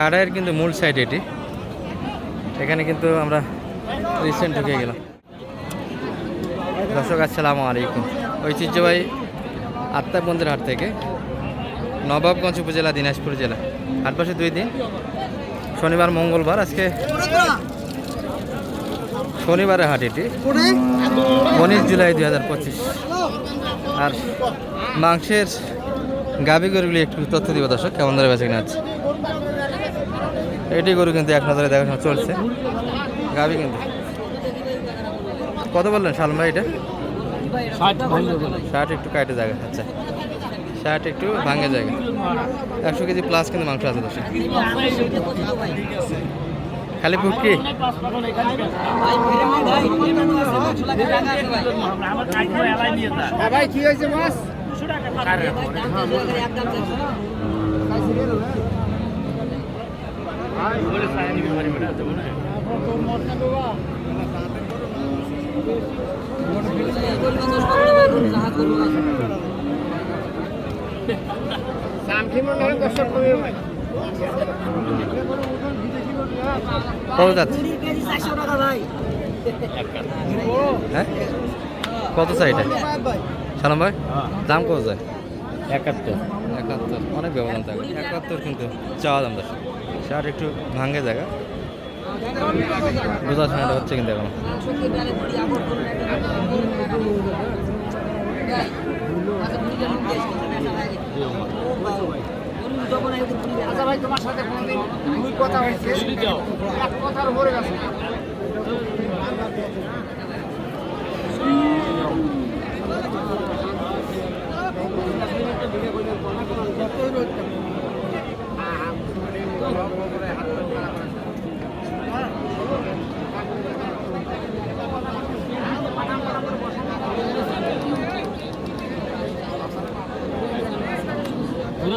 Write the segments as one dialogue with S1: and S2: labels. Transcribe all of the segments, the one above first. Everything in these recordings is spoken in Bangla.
S1: কাড়াইয়ের কিন্তু মূল সাইড এটি। এখানে কিন্তু আমরা রিসেন্ট ঢুকে গেলাম। দর্শক, আসসালামু আলাইকুম। ঐতিহ্যবাহী আত্মাবন্দের হাট থেকে নবাবগঞ্জ উপজেলা, দিনাজপুর জেলা। হাট বসে দুই দিন। শনিবার, মঙ্গলবার, আজকে শনিবারের হাট এটি। উনিশ জুলাই দুই হাজার পঁচিশ। আর মাংসের গাভি গরুগুলি একটু তথ্য দিব দর্শক, কেমন ধরে বেঁচে কিনা আছে এটি গরু কিন্তু এক নজরে দেখাশোনা চলছে। গাবি কিন্তু। কত বললেন ভাই এটা? ষাট একটু কাটে জায়গা আচ্ছা। ষাট একটু ভাঙে জায়গা। একশো কেজি প্লাস কিন্তু মাংস আছে দর্শক। খালি পুকি
S2: ভাই কি হয়েছে মাছ সামথিং মনে হয় দর্শক কমে
S1: কত যাচ্ছে হ্যাঁ কত চাই এটা? সালাম ভাই দাম কত যায়
S2: একাত্তর।
S1: একাত্তর। অনেক ব্যবধান থাকে। একাত্তর। কিন্তু চাওয়া দাম দশ ষাট একটু ভাঙে জায়গা। বোঝা শোনাটা হচ্ছে কিন্তু এখন।
S2: আচ্ছা কথা হয়েছে এক কথার উপরে গেছে।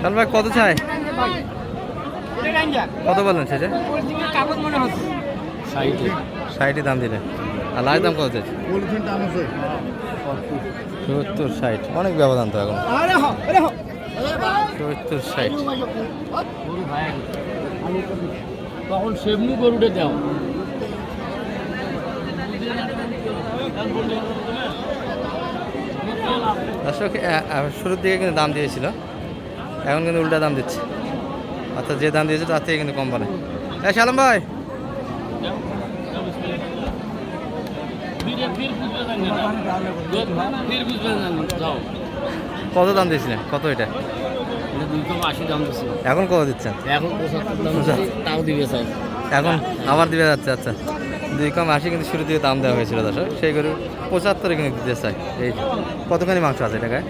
S1: সালাম ভাই কত চাই? কত বললেন সেটা? ষাটই দাম দিলেন আর লাইট দাম কত
S2: আছে
S1: সত্তর ষাট। অনেক ব্যবধান তো এখন। সত্তর ষাট।
S3: তখন সেমনি গরুটা দাও
S1: শুরুর দিকে কিন্তু দাম দিয়েছিল। এখন কিন্তু উল্টা দাম দিচ্ছে। অর্থাৎ যে দাম দিয়েছে তার থেকে কিন্তু কম বলে। হ্যাঁ সালাম ভাই। কত দাম দিয়েছিলেন কত এটা? এখন কত দিচ্ছেন?
S3: এখন
S1: আবার দিবে যাচ্ছে আচ্ছা। দুই কম আশি কিন্তু শুরু দিয়ে দাম দেওয়া হয়েছিল দর্শক। সেই করে পঁচাত্তরে কিন্তু দিতে চাই এই কতখানি মাংস আছে টাকায়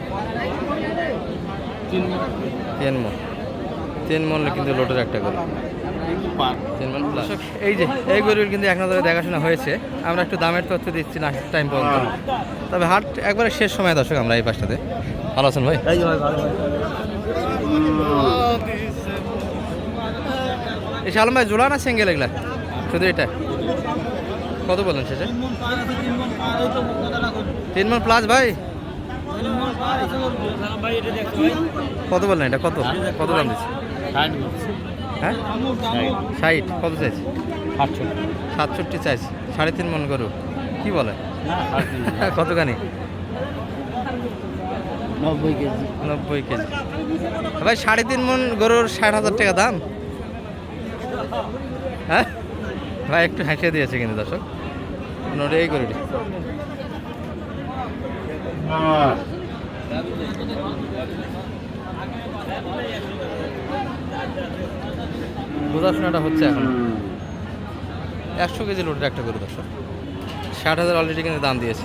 S3: তিন
S1: তিন মন। তিন মন কিন্তু লোটের একটা গরু। তিন মন প্লাস এই যে এই গরুর কিন্তু এক নজরে দেখাশোনা হয়েছে। আমরা একটু দামের তথ্য দিচ্ছি না টাইম পর্যন্ত। তবে হাট একবারে শেষ সময় দর্শক আমরা এই পাশটাতে। ভালো আছেন ভাই? এই শালম ভাই জোড়া না সিঙ্গেল এগুলা? শুধু এটা। কত বলেন শেষে? তিন মন প্লাস ভাই। কত বললেন এটা? কত? কত দাম দিচ্ছে? হ্যাঁ? ষাট। কত চাইছে? সাতষট্টি চাইছে। সাড়ে তিন মন গরু। কি বলে? কতখানি?
S3: নব্বই কেজি।
S1: নব্বই কেজি ভাই, সাড়ে তিন মন গরুর ষাট হাজার টাকা দাম? হ্যাঁ? ভাই, একটু হেসে দিয়েছে কিন্তু দর্শক। এই গরুটি। বোঝাশোনাটা হচ্ছে এখন। একশো কেজি লোডের একটা গরু, দর্শক। ষাট হাজার অলরেডি কিন্তু দাম দিয়েছে।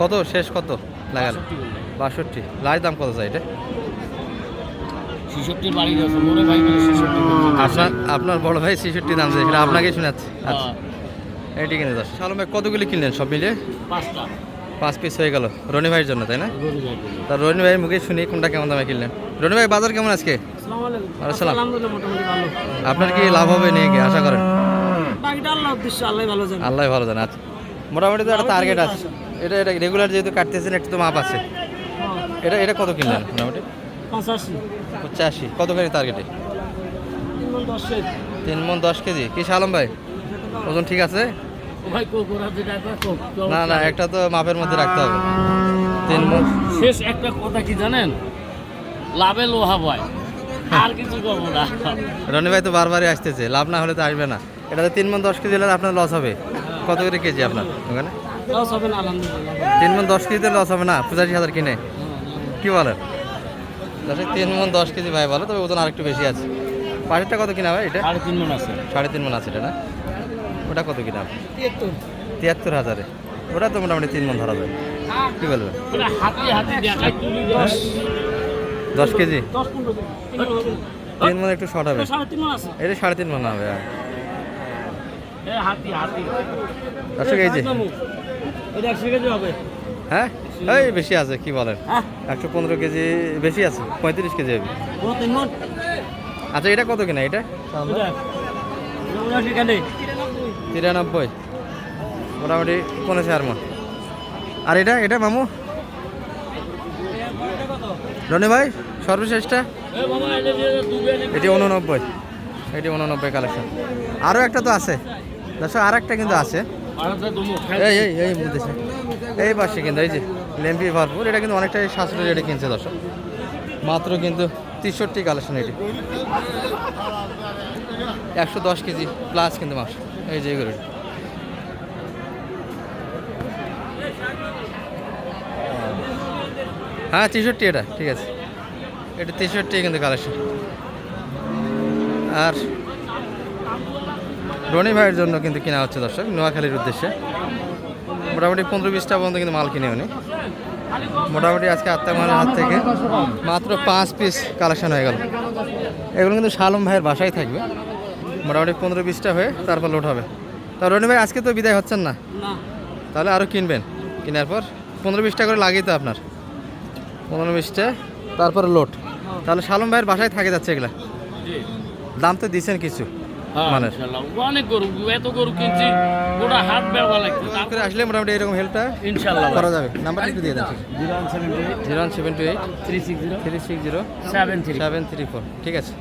S1: কত? শেষ কত? লাগাল। বাষট্টি লাইভ দাম কত চাই এটা? আপনার আপনার বড় ভাই ছেষট্টি দাম চাই সেটা আপনাকে শোনাচ্ছে। আচ্ছা। এটি কিনে দশ সালম কতগুলি কিনলেন সব মিলিয়ে?
S3: পাঁচটা।
S1: পাঁচ পিস হয়ে গেল রনি ভাইয়ের জন্য তাই না। তা রনি ভাইয়ের মুখে শুনি কোনটা কেমন দামে কিনলেন? রনি ভাই বাজার কেমন আজকে? আপনার কি লাভ হবে নিয়ে কি? আশা করেন।
S2: আল্লাহ ভালো জানে।
S1: আচ্ছা মোটামুটি তো একটা টার্গেট আছে। এটা এটা রেগুলার যেহেতু কাটতেছেন একটু তো মাপ আছে। এটা এটা কত কিনলেন মোটামুটি?
S2: পঁচাশি।
S1: কত কেজি টার্গেটে
S2: তিন মন
S1: দশ কেজি। কি সালম ভাই? ওজন ঠিক আছে? না না একটা তো মাপের মধ্যে রাখতে হবে। তিন
S3: শেষ একটা কথা কি জানেন? লাভে লোহা বয়। আর কিছু করব না।
S1: রনি ভাই তো বারবারই আসতেছে লাভ না হলে তো আসবে না। এটাতে তিন মন দশ কেজি হলে আপনার লস হবে। কত করে কেজি আপনার ওখানে?
S2: লস হবে না
S1: তিন মন দশ কেজিতে লস হবে না পঁচাশি হাজার কিনে। কি বলেন? তিন মন দশ কেজি ভাই বলে তবে ওজন আরেকটু বেশি আছে। পাশেরটা কত কিনা ভাই এটা?
S3: সাড়ে তিন মন আছে।
S1: সাড়ে তিন মন আছে এটা না? ওটা কত কি
S2: দাম
S1: তিয়াত্তর হাজারে। ওটা তো মোটামুটি তিন মন ধরা যায়। কি বলবেন?
S3: তুলি দশ?
S1: কেজি।
S2: তিন
S1: মন একটু শর্ট হবে।
S2: এটা সাড়ে তিন
S1: মন হবে আর।
S3: এ হাতি হাতি।
S1: দর্শক এই যে।
S2: এটা একশো কেজি
S1: হ্যাঁ? এই বেশি আছে কি বলেন?
S2: হ্যাঁ।
S1: একশো পনেরো কেজি বেশি আছে পঁয়ত্রিশ কেজি হবে। আচ্ছা এটা কত কিনা এটা? তিরানব্বই। মোটামুটি পনেরো চার মন। আর এটা এটা মামু? রনি ভাই, সর্বশেষটা?
S3: এটা
S1: উননব্বই। এটি উননব্বই কালেকশন আরও একটা তো আছে। দর্শক আর একটা কিন্তু আছে। এই এই এই দেশে এই পাশে কিন্তু, এই যে লেম্পি ভরপুর, এটা কিন্তু অনেকটাই সাশ্রয় রেটে কিনছে দর্শক। মাত্র কিন্তু তেষট্টি কালেকশন এটি। একশো দশ কেজি প্লাস কিন্তু মাংস এই যে এগুলো। হ্যাঁ তেষট্টি এটা, ঠিক আছে। এটা তেষট্টি কিন্তু কালেকশন আর রনি ভাইয়ের জন্য কিন্তু কেনা হচ্ছে দর্শক, নোয়াখালীর উদ্দেশ্যে। মোটামুটি পনেরো বিশটা পর্যন্ত কিন্তু মাল কিনে উনি। মোটামুটি আজকে আত্মামানের হাত থেকে মাত্র পাঁচ পিস কালেকশন হয়ে গেল। এগুলো কিন্তু শালম ভাইয়ের বাসায় থাকবে। মোটামুটি পনেরো বিশটা হয়ে তারপর লোড হবে। তা রনি ভাই আজকে তো বিদায় হচ্ছেন না? তাহলে আরও কিনবেন। কেনার পর পনেরো বিশটা করে লাগিয়ে তো আপনার। পনেরো বিশটা তারপরে লোড তাহলে শালম ভাইয়ের বাসায় থাকে যাচ্ছে এগুলা? দাম তো দিচ্ছেন কিছু
S3: হ্যাঁ
S1: মানে?
S3: অনেক গরু এত গরু কিনছি গোটা হাত বেড়া লাগছে।
S1: করে আসলে মোটামুটি এরকম হেল্পটা
S3: ইনশাআল্লাহ
S1: করা যাবে। নাম্বারটা একটু দিয়ে দেন।
S3: One seven
S1: zero one seven two eight.
S3: Three six zero.
S1: Three six zero.
S3: Seven three
S1: seven three four. ঠিক আছে।